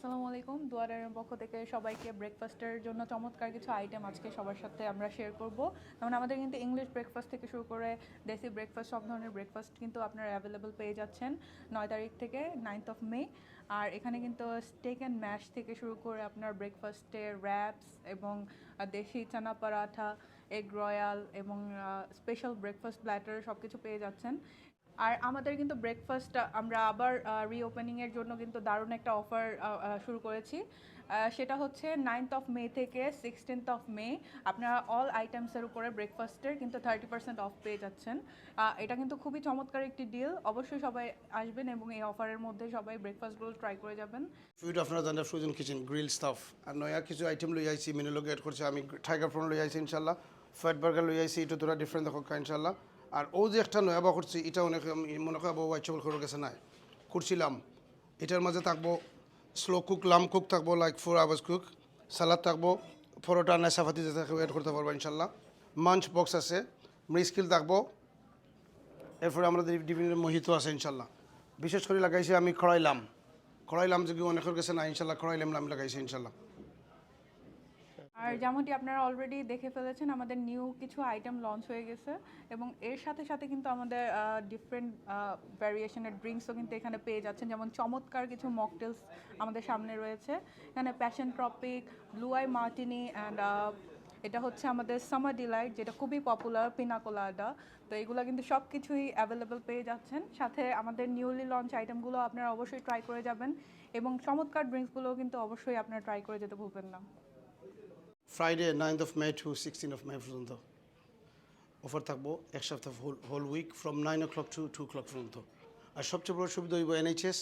আসসালামু আলাইকুম। দুয়ারের পক্ষ থেকে সবাইকে ব্রেকফাস্টের জন্য চমৎকার কিছু আইটেম আজকে সবার সাথে আমরা শেয়ার করব। যেমন আমাদের কিন্তু ইংলিশ ব্রেকফাস্ট থেকে শুরু করে দেশি ব্রেকফাস্ট সব ধরনের ব্রেকফাস্ট কিন্তু আপনারা অ্যাভেলেবল পেয়ে যাচ্ছেন নয় তারিখ থেকে নাইনথ অফ মে আর এখানে কিন্তু স্টেক অ্যান্ড ম্যাশ থেকে শুরু করে আপনার ব্রেকফাস্টে র্যাপস এবং দেশি চানা পরাঠা এগ রয়্যাল এবং স্পেশাল ব্রেকফাস্ট ব্ল্যাটার সব কিছু পেয়ে যাচ্ছেন। আর আমাদের কিন্তু ব্রেকফাস্ট আমরা আবার রিওপেনিং এর জন্য কিন্তু দারুণ একটা অফার শুরু করেছি। সেটা হচ্ছে নাইনথ অফ মে থেকে সিক্সটিন্থ অফ মে আপনারা অল আইটেমসের উপরে ব্রেকফাস্টের কিন্তু থার্টি পার্সেন্ট অফ পেয়ে যাচ্ছেন। এটা কিন্তু খুবই চমৎকার একটি ডিল অবশ্যই সবাই আসবেন এবং এই অফারের মধ্যে সবাই ব্রেকফাস্টগুলো ট্রাই করে যাবেন। ফুড আপনারা জানেন ফ্রোজেন কিচেন গ্রিল স্টাফ আর নয়া কিছু আইটেম লই আইছি মেনু লগে এড করছে, আমি টাইগার প্রন লই আইছি, ইনশাল্লাহ। ফ্যাট বার্গার লই আইছি, এটা তোরা ডিফারেন্ট দেখো, ইনশাল্লাহ। আর ও যে একটা নয়া বা করছি, এটা অনেক মনে করি বউ আইচবল করে গেছে নাই। করছিলাম। এটার মাঝে থাকব স্লো কুক লাম কুক থাকব like four hours cook salad থাকব, পরোটা নেশাফাতি যে থাকবে এড করতে পারব ইনশাল্লাহ। মাঞ্চ বক্স আছে মৃস্কিল থাকব। এরপরে আমাদের বিভিন্ন মোহিত আছে ইনশাল্লাহ। বিশেষ করে লাগাইছি আমি খড়াইলাম খড়াইলাম যে কি অনেকের কাছে না ইনশাল্লাহ খড়াইলাম আমি লাগাইছি ইনশাল্লাহ। আর যেমনটি আপনারা অলরেডি দেখে ফেলেছেন, আমাদের নিউ কিছু আইটেম লঞ্চ হয়ে গেছে এবং এর সাথে সাথে কিন্তু আমাদের ডিফারেন্ট ভ্যারিয়েশনের ড্রিঙ্কসও কিন্তু এখানে পেয়ে যাচ্ছেন। যেমন চমৎকার কিছু মকটেলস আমাদের সামনে রয়েছে। এখানে passion tropic blue eye martini and এটা হচ্ছে আমাদের সামার ডিলাইট যেটা খুবই পপুলার পিনাকোলাডা তো এগুলো কিন্তু সব কিছুই অ্যাভেলেবেল পেয়ে যাচ্ছেন। সাথে আমাদের নিউলি লঞ্চ আইটেমগুলো আপনারা অবশ্যই ট্রাই করে যাবেন এবং চমৎকার ড্রিঙ্কসগুলোও কিন্তু অবশ্যই আপনারা ট্রাই করে যেতে ভুলবেন না। Friday ninth of May to sixteen of May পর্যন্ত অফার থাকব এক সপ্তাহ whole whole week from nine o'clock to two clock পর্যন্ত আর সবচেয়ে বড় সুবিধা হইব এনএইচএস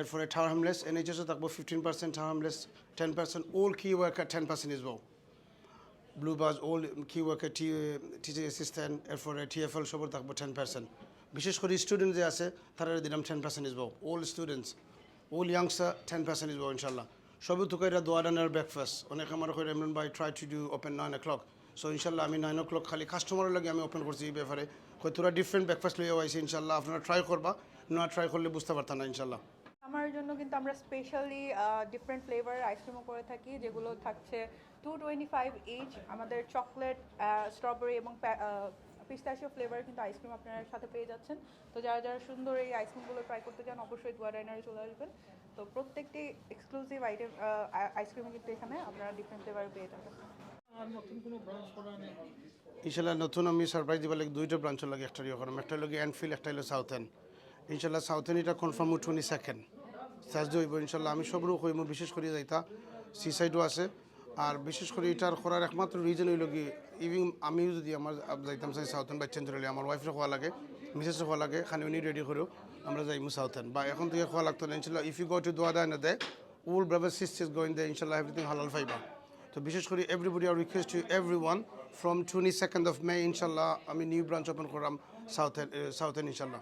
এরপরে টাওয়ার হামলেস এনএইচএসও থাকব fifteen percent Tower Hamlets ten percent all key worker ten percent ইস বউ ব্লু বাজ ওল কি ওয়ার্কার টি টিচিং অ্যাসিস্ট্যান্ট এরপরে টিএফএল সবর থাকব টেন পার্সেন্ট বিশেষ করে স্টুডেন্ট যে আছে তারা দিলাম টেন পার্সেন্ট ইস বউ ওল স্টুডেন্টস ওল ইয়াংস্টার টেন পার্সেন্ট ইস বউ ইনশাল্লাহ। সবই তো কইরা দোয়া ডানের ব্রেকফাস্ট অনেক আমার কইরা এমন by try to do open nine o'clock so ইনশাল্লাহ আমি নাইন ও ক্লক খালি কাস্টমারের লাগে আমি ওপেন করছি এই ব্যাপারে। কই তোরা ডিফারেন্ট ব্রেকফাস্ট লইয়া আইছি ইনশাল্লাহ। আপনারা ট্রাই করবা, না ট্রাই করলে বুঝতে পারতাম না, ইনশাল্লাহ। আমার জন্য কিন্তু আমরা স্পেশালি ডিফারেন্ট ফ্লেভারের আইসক্রিমও করে থাকি, যেগুলো থাকছে টু টোয়েন্টি ফাইভ ইচ আমাদের চকলেট স্ট্রবেরি এবং পিস্তাশিও ফ্লেভার কিন্তু আইসক্রিম আপনার সাথে পেয়ে যাচ্ছেন। তো যারা যারা সুন্দর এই আইসক্রিমগুলো ট্রাই করতে চান অবশ্যই দুয়া ডাইনারে চলে আসবেন। তো প্রত্যেকটি এক্সক্লুসিভ আইটেম আইসক্রিম কিন্তু এখানে আপনারা ডিফারেন্ট ফ্লেভার পেয়ে যাবেন ইনশাল্লাহ নতুন আমি সারপ্রাইজ দিবার লাগে দুইটা ব্রাঞ্চ লাগে একটা ইয়ে করাম একটা লাগে এনফিল একটা হলো সাউথ এন্ড ইনশাল্লাহ সাউথ এন্ড এটা কনফার্ম টোয়েন্টি সেকেন্ড সার্জ হইব ইনশাল্লাহ আমি সবরও কইম বিশেষ করে যাইতা সি সাইডও আছে। আর বিশেষ করে এটার করার একমাত্র রিজন হইল কি ইভিন আমিও যদি আমার যাইতাম চাই সাউথ এন্ড বাচ্চা ধরলে আমার ওয়াইফের খাওয়া লাগে মিসেসের খাওয়া লাগে খানি উনি রেডি করেও আমরা যাইমু সাউথ এন্ড বা এখন থেকে খাওয়া লাগতো না, ইনশাল্লাহ ইফ ইউ গো টু দোয়া দেয় না দেয় all brother sisters going there inshallah everything halal fiber তো বিশেষ করে everybody are request to everyone, from 22nd of May ইনশাল্লাহ, আমি নিউ ব্রাঞ্চ ওপেন করলাম সাউথ সাউথ ইনশাল্লাহ।